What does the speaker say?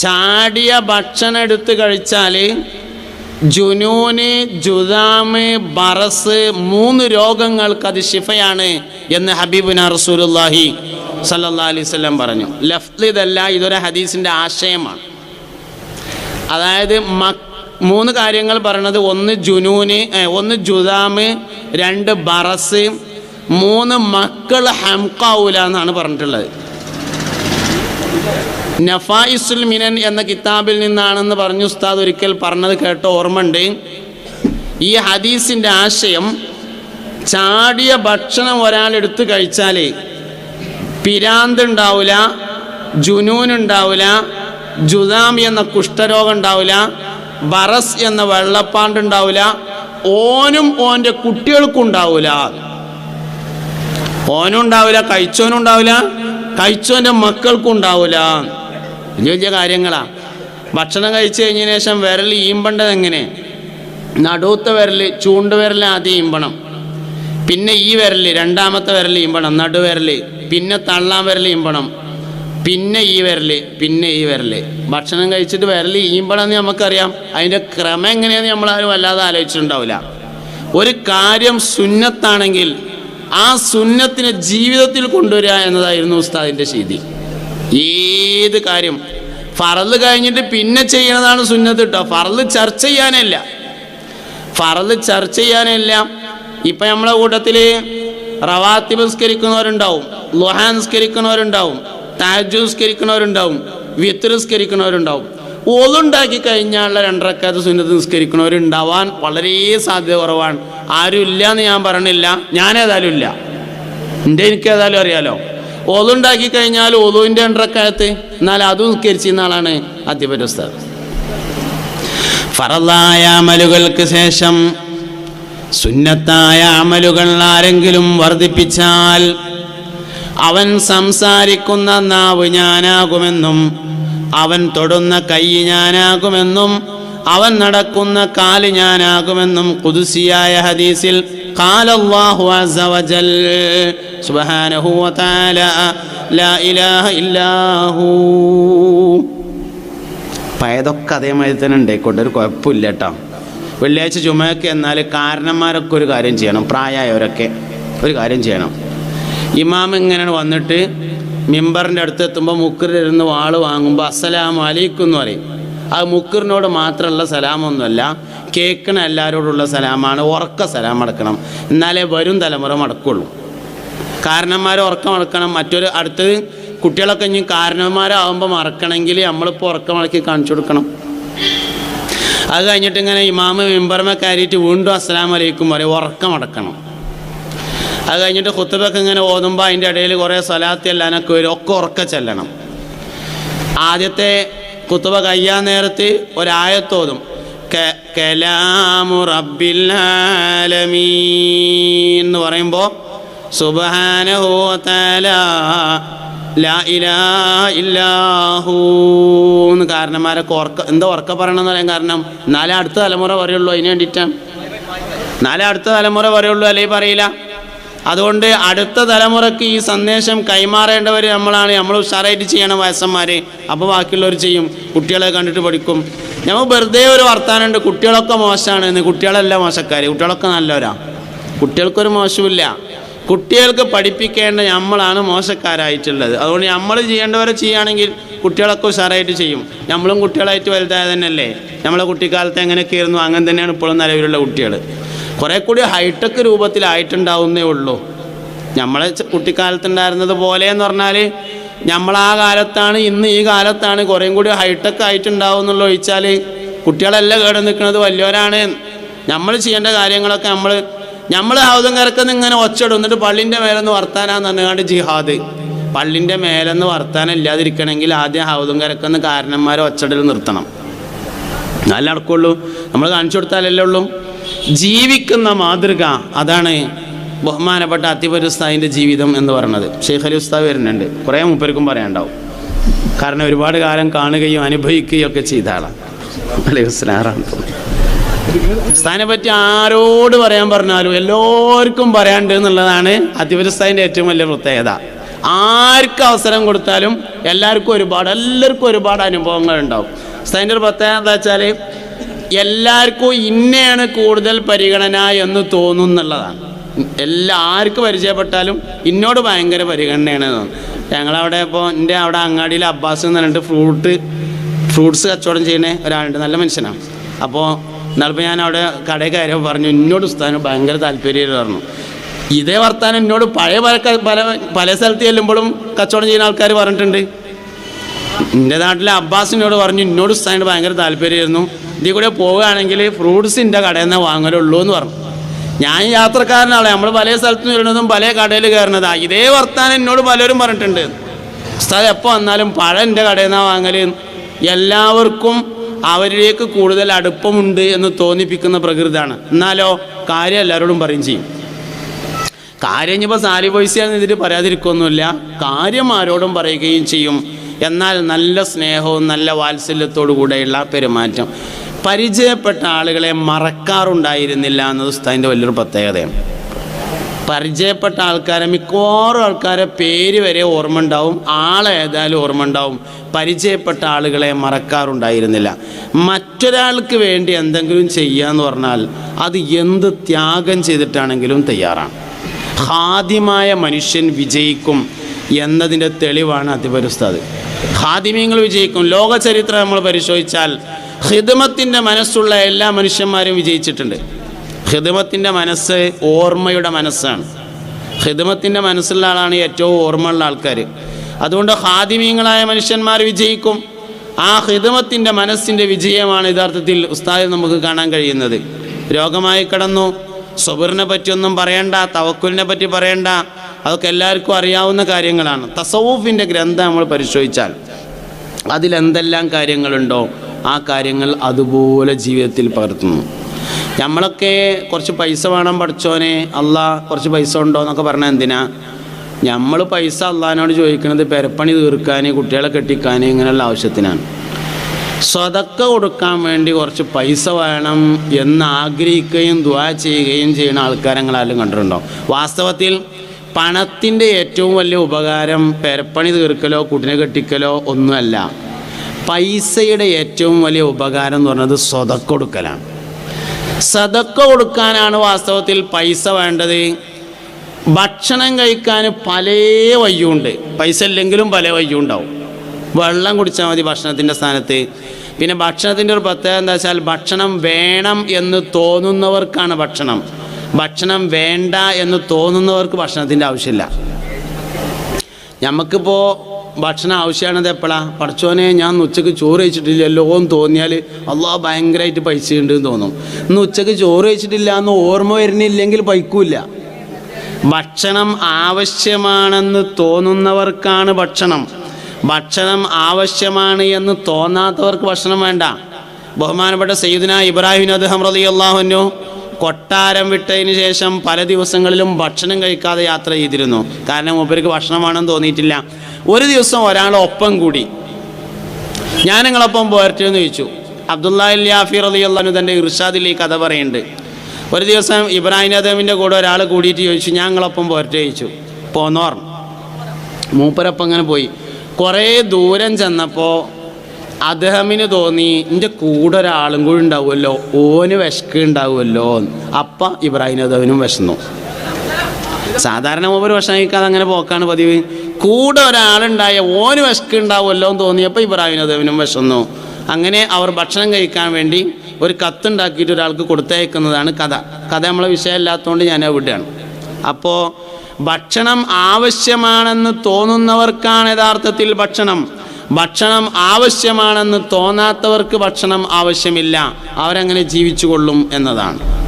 ചാടിയ ഭക്ഷണം എടുത്ത് കഴിച്ചാൽ ജുനൂന് ജുദാമ് ബറസ് മൂന്ന് രോഗങ്ങൾക്ക് അത് ശിഫയാണ് എന്ന് ഹബീബുന റസൂലുല്ലാഹി സല്ലല്ലാഹു അലൈഹി വസല്ലം പറഞ്ഞു. ലഫ്ത് ഇതല്ല ഇതൊരു ഹദീസിന്റെ ആശയമാണ്. അതായത് മൂന്ന് കാര്യങ്ങൾ പറയണത് ഒന്ന് ജുനൂന് ഒന്ന് ജുദാമ് രണ്ട് ബറസ് മൂന്ന് മക്കൾ ഹംകാവൂല എന്നാണ് പറഞ്ഞിട്ടുള്ളത്. നഫായിസുൽ മിനൻ എന്ന കിതാബിൽ നിന്നാണെന്ന് പറഞ്ഞു ഉസ്താദ് ഒരിക്കൽ പറഞ്ഞത് കേട്ട ഓർമ്മയുണ്ട്. ഈ ഹദീസിന്റെ ആശയം ചാടിയ ഭക്ഷണം ഒരാൾ എടുത്ത് കഴിച്ചാൽ പിരാന്ത് ഉണ്ടാവില്ല ജുനൂൻ ഉണ്ടാവില്ല ജുദാം എന്ന കുഷ്ഠരോഗം ഉണ്ടാവില്ല ബറസ് എന്ന വെള്ളപ്പാണ്ട് ഉണ്ടാവില്ല ഓനും ഓന്റെ കുട്ടികൾക്കും ഉണ്ടാവില്ല ഓനും ഉണ്ടാവില്ല കഴിച്ചോനും ഉണ്ടാവില്ല കഴിച്ചോന്റെ മക്കൾക്കും ഉണ്ടാവില്ല വലിയ വലിയ കാര്യങ്ങളാണ് ഭക്ഷണം കഴിച്ചു കഴിഞ്ഞതിന് ശേഷം വിരൽ ഈമ്പേണ്ടത് എങ്ങനെ? നടുവത്തെ വിരൽ ചൂണ്ട് വിരൽ ആദ്യം ഈമ്പണം. പിന്നെ ഈ വിരൽ രണ്ടാമത്തെ വിരൽ ഈമ്പണം. നടുവിരൽ പിന്നെ തള്ളാൻ വിരൽ ഈമ്പണം. പിന്നെ ഈ വിരൽ പിന്നെ ഈ വിരൽ. ഭക്ഷണം കഴിച്ചിട്ട് വിരൽ ഈമ്പണം എന്ന് നമുക്കറിയാം. അതിന്റെ ക്രമം എങ്ങനെയാന്ന് നമ്മളാരും വല്ലാതെ ആലോചിച്ചിട്ടുണ്ടാവില്ല. ഒരു കാര്യം സുന്നത്താണെങ്കിൽ ആ സുന്നത്തിനെ ജീവിതത്തിൽ കൊണ്ടുവരിക എന്നതായിരുന്നു ഉസ്താദിന്റെ ശീതി ഏത് കാര്യം? ഫറൽ കഴിഞ്ഞിട്ട് പിന്നെ ചെയ്യണതാണ് സുന്നത്ത് കേട്ടോ ഫറൽ ചർച്ച ചെയ്യാനല്ല. ഫറൽ ചർച്ച ചെയ്യാനല്ല. ഇപ്പം നമ്മളെ കൂട്ടത്തിൽ റവാത്തി പുസ്കരിക്കുന്നവരുണ്ടാവും ലുഹാൻ സ്കരിക്കുന്നവരുണ്ടാവും താജു സ്കരിക്കുന്നവരുണ്ടാവും വിത്ത് സ്കരിക്കുന്നവരുണ്ടാവും ഒതുണ്ടാക്കി കഴിഞ്ഞാലുള്ള രണ്ടരക്കാത്ത സുന്നത്ത് നിസ്കരിക്കുന്നവരുണ്ടാവാൻ വളരെ സാധ്യത കുറവാണ്. ആരും ഇല്ല എന്ന് ഞാൻ പറഞ്ഞില്ല. ഞാനേതായാലും ഇല്ല. എന്റെ എനിക്ക് ഏതായാലും അറിയാലോ. ഓതുണ്ടാക്കി കഴിഞ്ഞാൽ ഓതുവിന്റെ രണ്ടരക്കാലത്ത് എന്നാൽ അത് ഉത്കരിച്ചിരുന്ന ആളാണ് അധ്യപന ഉസ്താദ്. ഫറലായ അമലുകൾക്ക് ശേഷം സുന്നത്തായ അമലുകൾ ആരെങ്കിലും വർദ്ധിപ്പിച്ചാൽ അവൻ സംസാരിക്കുന്ന നാവ് ഞാനാകുമെന്നും അവൻ തൊടുന്ന കൈ ഞാനാകുമെന്നും അവൻ നടക്കുന്ന കാൽ ഞാനാകുമെന്നും കുതുസിയായ ഹദീസിൽ കാലല്ലാഹു അസവജൽ സുബഹാനഹു വതാല ലാ ഇലാഹ ഇല്ലാഹു പയതൊക്കെ അതേമാതിരി തന്നെ ഉണ്ടായിക്കോട്ടെ ഒരു കുഴപ്പമില്ല കേട്ടോ. വെള്ളിയാഴ്ച ചുമയൊക്കെ എന്നാൽ കാരണന്മാരൊക്കെ ഒരു കാര്യം ചെയ്യണം പ്രായമായവരൊക്കെ ഒരു കാര്യം ചെയ്യണം. ഇമാം ഇങ്ങനെ വന്നിട്ട് മിമ്പറിന്റെ അടുത്ത് എത്തുമ്പോൾ മുക്കറിലിരുന്ന് വാൾ വാങ്ങുമ്പോൾ അസ്സലാം അലൈക്കും എന്ന് പറയും. അത് മുക്കറിനോട് മാത്രമുള്ള സലാമൊന്നുമല്ല കേൾക്കണ എല്ലാവരോടുള്ള സലാമാണ് ഉറക്ക സലാം അടക്കണം. എന്നാലേ വരും തലമുറ മടക്കുള്ളൂ. കാരണന്മാർ ഉറക്കം മടക്കണം മറ്റൊരു അടുത്തത് കുട്ടികളൊക്കെ ഇനി കാരണന്മാരാകുമ്പോൾ മറക്കണമെങ്കിൽ നമ്മളിപ്പോൾ ഉറക്കം മടക്കി കാണിച്ചു കൊടുക്കണം. അത് കഴിഞ്ഞിട്ട് ഇങ്ങനെ ഇമാമ മെമ്പർമെ കയറിയിട്ട് വീണ്ടും അസ്സലാം വലൈക്കും പറയും ഉറക്കം അടക്കണം അത് കഴിഞ്ഞിട്ട് കുത്തുബൊക്കെ ഇങ്ങനെ ഓതുമ്പോൾ അതിന്റെ ഇടയിൽ കുറേ സ്വലാത്തി എല്ലാനൊക്കെ വരും. ഒക്കെ ഉറക്ക ചെല്ലണം. ആദ്യത്തെ കുത്തുബ കയ്യാൻ നേരത്ത് ഒരായത്തോതും കലാമു റബ്ബിൽ എന്ന് പറയുമ്പോൾ സുബ്ഹാനഹു വതആല ലാ ഇലാഹ ഇല്ലാഹു എന്ന് കാരണന്മാരൊക്കെ ഉറക്ക എന്താ ഉറക്ക പറയണമെന്ന് പറയാൻ കാരണം നാളെ അടുത്ത തലമുറ പറയുള്ളൂ അതിന് വേണ്ടിയിട്ടാണ് നാളെ അടുത്ത തലമുറ പറയുള്ളൂ അല്ലെങ്കിൽ പറയില്ല. അതുകൊണ്ട് അടുത്ത തലമുറയ്ക്ക് ഈ സന്ദേശം കൈമാറേണ്ടവർ നമ്മളാണ്. നമ്മൾ ഉഷാറായിട്ട് ചെയ്യണം വയസ്സന്മാർ അപ്പോൾ ബാക്കിയുള്ളവർ ചെയ്യും. കുട്ടികളെ കണ്ടിട്ട് പഠിക്കും. നമ്മൾ വെറുതെ ഒരു വർത്താനമുണ്ട്. കുട്ടികളൊക്കെ മോശമാണ് എന്ന് കുട്ടികളല്ല മോശക്കാർ കുട്ടികളൊക്കെ നല്ലവരാ. കുട്ടികൾക്കൊരു മോശമില്ല കുട്ടികൾക്ക് പഠിപ്പിക്കേണ്ട നമ്മളാണ് മോശക്കാരായിട്ടുള്ളത്. അതുകൊണ്ട് നമ്മൾ ചെയ്യേണ്ടവരെ ചെയ്യുകയാണെങ്കിൽ കുട്ടികളൊക്കെ ഉഷാറായിട്ട് ചെയ്യും. നമ്മളും കുട്ടികളായിട്ട് വലുതായ തന്നെയല്ലേ? നമ്മളെ കുട്ടിക്കാലത്ത് എങ്ങനെയൊക്കെയായിരുന്നു അങ്ങനെ തന്നെയാണ് ഇപ്പോഴും നിലവിലുള്ള കുട്ടികൾ കുറേ കൂടി ഹൈടെക് രൂപത്തിലായിട്ടുണ്ടാവുന്നേ ഉള്ളൂ. നമ്മളെ കുട്ടിക്കാലത്ത് കുട്ടിക്കാലത്തുണ്ടായിരുന്നത് പോലെ എന്ന് പറഞ്ഞാൽ നമ്മൾ ആ കാലത്താണ് ഇന്ന് ഈ കാലത്താണ് കുറേയും കൂടി ഹൈടെക് ആയിട്ടുണ്ടാവും എന്നുള്ള ഒഴിച്ചാൽ കുട്ടികളെല്ലാം കേട് നിൽക്കുന്നത് വലിയവരാണ്. നമ്മൾ ചെയ്യേണ്ട കാര്യങ്ങളൊക്കെ നമ്മൾ നമ്മൾ ഹൗദം കരക്കെന്ന് ഇങ്ങനെ ഒച്ചടും എന്നിട്ട് പള്ളിന്റെ മേലെന്ന് വർത്താനാന്ന് പറഞ്ഞാണ്ട് ജിഹാദ്. പള്ളിന്റെ മേലെന്ന് വർത്താനം ഇല്ലാതിരിക്കണമെങ്കിൽ ആദ്യം ഹൗദം കരക്കെന്ന് കാരണന്മാരെ ഒച്ചടൽ നിർത്തണം. നല്ല നടക്കുള്ളൂ. നമ്മൾ കാണിച്ചു കൊടുത്താലല്ലേ ഉള്ളൂ. ജീവിക്കുന്ന മാതൃക അതാണ് ബഹുമാനപ്പെട്ട അത്തിപരുസ്താദിന്റെ ജീവിതം എന്ന് പറയുന്നത്. ഷെയ്ഖ് അലി ഉസ്താദ് വരുന്നുണ്ട്. കുറേ മുപ്പേർക്കും പറയാനുണ്ടാവും. കാരണം ഒരുപാട് കാലം കാണുകയും അനുഭവിക്കുകയും ഒക്കെ ചെയ്ത ആളാണ് അലൈഹി വസ്ലാറാണ് ഉസ്താദിനെ പറ്റി ആരോട് പറയാൻ പറഞ്ഞാലും എല്ലാവർക്കും പറയാണ്ട് എന്നുള്ളതാണ് അത്തിപരുസ്താദിന്റെ ഏറ്റവും വലിയ പ്രത്യേകത. ആർക്ക് അവസരം കൊടുത്താലും എല്ലാവർക്കും ഒരുപാട് എല്ലാവർക്കും ഒരുപാട് അനുഭവങ്ങൾ ഉണ്ടാവും. അതിന്റെ ഒരു പ്രത്യേകത എന്താ വെച്ചാൽ എല്ലാവർക്കും ഇന്നെയാണ് കൂടുതൽ പരിഗണന എന്ന് തോന്നുന്നുള്ളതാണ് എല്ലാ ആർക്ക് പരിചയപ്പെട്ടാലും ഇന്നോട് ഭയങ്കര പരിഗണനയാണ് തോന്നുന്നത് ഞങ്ങളവിടെ ഇപ്പോൾ എന്റെ അവിടെ അങ്ങാടിയിൽ അബ്ബാസ് എന്ന് പറഞ്ഞിട്ട് ഫ്രൂട്ട് ഫ്രൂട്ട്സ് കച്ചവടം ചെയ്യുന്ന ഒരാളുണ്ട് നല്ല മനുഷ്യനാണ്. അപ്പോൾ എന്നാളിപ്പോൾ ഞാൻ അവിടെ കടയിൽ കയറിയപ്പോൾ പറഞ്ഞു എന്നോട് ഉസ്താദിന് ഭയങ്കര താല്പര്യം പറഞ്ഞു. ഇതേ വർത്താനം എന്നോട് പഴയ പല പല പല സ്ഥലത്ത് ചെല്ലുമ്പോഴും കച്ചവടം ചെയ്യുന്ന ആൾക്കാർ പറഞ്ഞിട്ടുണ്ട്. എന്റെ നാട്ടിലെ അബ്ബാസിനോട് പറഞ്ഞു എന്നോട് ഉസ്താനോട് ഭയങ്കര താല്പര്യമായിരുന്നു. ഇതിൽ കൂടെ പോവുകയാണെങ്കിൽ ഫ്രൂട്ട്സ് എന്റെ കടയിൽ നിന്ന് വാങ്ങലുള്ളൂ എന്ന് പറഞ്ഞു. ഞാൻ യാത്രക്കാരനാണ്. നമ്മൾ പല സ്ഥലത്ത് വരുന്നതും പല കടയിൽ കയറുന്നതാ. ഇതേ വർത്താനം എന്നോട് പലരും പറഞ്ഞിട്ടുണ്ട്. ഉസ്താദ് എപ്പോൾ വന്നാലും പഴം എന്റെ കടയിൽ നിന്നാണ് വാങ്ങൽ എല്ലാവർക്കും അവരിലേക്ക് കൂടുതൽ അടുപ്പമുണ്ട് എന്ന് തോന്നിപ്പിക്കുന്ന പ്രകൃതിയാണ്. എന്നാലോ കാര്യം എല്ലാവരോടും പറയും ചെയ്യും. കാര്യം ഇനിയിപ്പോൾ സാരി പൈസയാണെന്ന് ഇതിൽ പറയാതിരിക്കൊന്നുമില്ല. കാര്യം ആരോടും പറയുകയും ചെയ്യും. എന്നാൽ നല്ല സ്നേഹവും നല്ല വാത്സല്യത്തോടു കൂടെയുള്ള പെരുമാറ്റം. പരിചയപ്പെട്ട ആളുകളെ മറക്കാറുണ്ടായിരുന്നില്ല എന്നത് ഉസ്താദിന്റെ വലിയൊരു പ്രത്യേകതയാണ്. പരിചയപ്പെട്ട ആൾക്കാരെ മിക്കവാറും ആൾക്കാരെ പേര് വരെ ഓർമ്മ ഉണ്ടാവും. ആളേതായാലും ഓർമ്മ ഉണ്ടാവും. പരിചയപ്പെട്ട ആളുകളെ മറക്കാറുണ്ടായിരുന്നില്ല. മറ്റൊരാൾക്ക് വേണ്ടി എന്തെങ്കിലും ചെയ്യാന്ന് പറഞ്ഞാൽ അത് എന്ത് ത്യാഗം ചെയ്തിട്ടാണെങ്കിലും തയ്യാറാണ്. ഹാദ്യമായ മനുഷ്യൻ വിജയിക്കും എന്നതിന്റെ തെളിവാണ് അതിപരിസ്താദ്. ഹാദിമ്യങ്ങൾ വിജയിക്കും. ലോക ചരിത്രം നമ്മൾ പരിശോധിച്ചാൽ ഹിദമത്തിന്റെ മനസ്സുള്ള എല്ലാ മനുഷ്യന്മാരും വിജയിച്ചിട്ടുണ്ട്. ഹിദമത്തിന്റെ മനസ്സ് ഓർമ്മയുടെ മനസ്സാണ്. ഹിദമത്തിന്റെ മനസ്സുള്ള ആളാണ് ഏറ്റവും ഓർമ്മയുള്ള ആൾക്കാർ അതുകൊണ്ട് ഹാദിമീങ്ങളായ മനുഷ്യന്മാർ വിജയിക്കും. ആ ഹിദമത്തിന്റെ മനസ്സിന്റെ വിജയമാണ് യഥാർത്ഥത്തിൽ ഉസ്താദിൽ നമുക്ക് കാണാൻ കഴിയുന്നത്. രോഗമായി കിടന്നു സബറിനെ പറ്റിയൊന്നും പറയണ്ട തവക്കുലിനെ പറ്റി പറയണ്ട അതൊക്കെ എല്ലാവർക്കും അറിയാവുന്ന കാര്യങ്ങളാണ്. തസവൂഫിന്റെ ഗ്രന്ഥം നമ്മൾ പരിശോധിച്ചാൽ അതിലെന്തെല്ലാം കാര്യങ്ങളുണ്ടോ ആ കാര്യങ്ങൾ അതുപോലെ ജീവിതത്തിൽ പകർത്തുന്നു. നമ്മളൊക്കെ കുറച്ച് പൈസ വേണം പഠിച്ചോനെ അല്ല കുറച്ച് പൈസ ഉണ്ടോ എന്നൊക്കെ പറഞ്ഞാൽ എന്തിനാ? നമ്മൾ പൈസ അള്ളഹാനോട് ചോദിക്കുന്നത് പെരപ്പണി തീർക്കാൻ കുട്ടികളെ കെട്ടിക്കാൻ ഇങ്ങനെയുള്ള ആവശ്യത്തിനാണ്. സ്വതക്ക കൊടുക്കാൻ വേണ്ടി കുറച്ച് പൈസ വേണം എന്ന് ആഗ്രഹിക്കുകയും ദ്വാ ചെയ്യുകയും ചെയ്യുന്ന ആൾക്കാരെങ്ങളാലും കണ്ടിട്ടുണ്ടോ? വാസ്തവത്തിൽ പണത്തിന്റെ ഏറ്റവും വലിയ ഉപകാരം പെരപ്പണി തീർക്കലോ കുട്ടിനെ കെട്ടിക്കലോ ഒന്നുമല്ല. പൈസയുടെ ഏറ്റവും വലിയ ഉപകാരം എന്ന് പറഞ്ഞത് സ്വതക്ക കൊടുക്കലാണ്. സതക്ക കൊടുക്കാനാണ് വാസ്തവത്തിൽ പൈസ വേണ്ടത്. ഭക്ഷണം കഴിക്കാൻ പല വയ്യുണ്ട് പൈസ ഇല്ലെങ്കിലും പല വയ്യുണ്ടാവും വെള്ളം കുടിച്ചാൽ മതി ഭക്ഷണത്തിന്റെ സ്ഥാനത്ത്. പിന്നെ ഭക്ഷണത്തിന്റെ ഒരു പ്രത്യേകത എന്താ വെച്ചാൽ ഭക്ഷണം വേണം എന്ന് തോന്നുന്നവർക്കാണ് ഭക്ഷണം. ഭക്ഷണം വേണ്ട എന്ന് തോന്നുന്നവർക്ക് ഭക്ഷണത്തിന്റെ ആവശ്യമില്ല. നമുക്കിപ്പോൾ ഭക്ഷണം ആവശ്യമാണത് എപ്പോഴാണ് പഠിച്ചോനെ ഞാൻ ഉച്ചയ്ക്ക് ചോറ് കഴിച്ചിട്ടില്ലല്ലോ എന്ന് തോന്നിയാൽ അള്ളാഹ് ഭയങ്കരമായിട്ട് പൈസ ഉണ്ട് എന്ന് തോന്നും. ഇന്ന് ഉച്ചയ്ക്ക് ചോറ് കഴിച്ചിട്ടില്ല എന്ന് ഓർമ്മ വരുന്നില്ലെങ്കിൽ പൈക്കൂല്ല. ഭക്ഷണം ആവശ്യമാണെന്ന് തോന്നുന്നവർക്കാണ് ഭക്ഷണം. ഭക്ഷണം ആവശ്യമാണ് എന്ന് തോന്നാത്തവർക്ക് ഭക്ഷണം വേണ്ട. ബഹുമാനപ്പെട്ട സയ്യിദിന ഇബ്രാഹിം അദ്ദേഹം റതി അള്ളാഹുനു കൊട്ടാരം വിട്ടതിന് ശേഷം പല ദിവസങ്ങളിലും ഭക്ഷണം കഴിക്കാതെ യാത്ര ചെയ്തിരുന്നു. കാരണം മൂപ്പർക്ക് ഭക്ഷണമാണെന്ന് തോന്നിയിട്ടില്ല. ഒരു ദിവസം ഒരാൾ ഒപ്പം കൂടി. ഞാൻ നിങ്ങളൊപ്പം പോരട്ടെ എന്ന് ചോദിച്ചു അബ്ദുല്ലാഹി യാഫിർ അലി അള്ളഹാനു തന്റെ ഇർഷാദിൽ ഈ കഥ പറയുന്നുണ്ട്. ഒരു ദിവസം ഇബ്രാഹിം അദേമിന്റെ കൂടെ ഒരാൾ കൂടിയിട്ട് ചോദിച്ചു ഞാൻ നിങ്ങളൊപ്പം പോരട്ടെ? ചോദിച്ചു. പോന്നോർ മൂപ്പരപ്പം അങ്ങനെ പോയി. കുറേ ദൂരം ചെന്നപ്പോൾ അദ്ദേഹമിന് തോന്നി എന്റെ കൂടെ ഒരാളും കൂടി ഉണ്ടാവുമല്ലോ ഓന് വിശക്ക് ഉണ്ടാവുമല്ലോ അപ്പം ഇബ്രാഹിം അദമിനും വിശന്നു. സാധാരണ മൂപ്പർ ഭക്ഷണം കഴിക്കാതെ അങ്ങനെ പോക്കാണ് പതിവ്. കൂടെ ഒരാളുണ്ടായ ഓന് വിശക്ക് ഉണ്ടാവുമല്ലോ എന്ന് തോന്നിയപ്പോൾ ഇബ്രാഹിം അദവിനും വിശന്നു. അങ്ങനെ അവർ ഭക്ഷണം കഴിക്കാൻ വേണ്ടി ഒരു കത്തുണ്ടാക്കിയിട്ട് ഒരാൾക്ക് കൊടുത്തയക്കുന്നതാണ് കഥ. കഥ നമ്മളെ വിഷയമല്ലാത്തതുകൊണ്ട് ഞാൻ വിടുകയാണ് അപ്പോൾ ഭക്ഷണം ആവശ്യമാണെന്ന് തോന്നുന്നവർക്കാണ് യഥാർത്ഥത്തിൽ ഭക്ഷണം. ഭക്ഷണം ആവശ്യമാണെന്ന് തോന്നാത്തവർക്ക് ഭക്ഷണം ആവശ്യമില്ല. അവരങ്ങനെ ജീവിച്ചു കൊള്ളും എന്നതാണ്.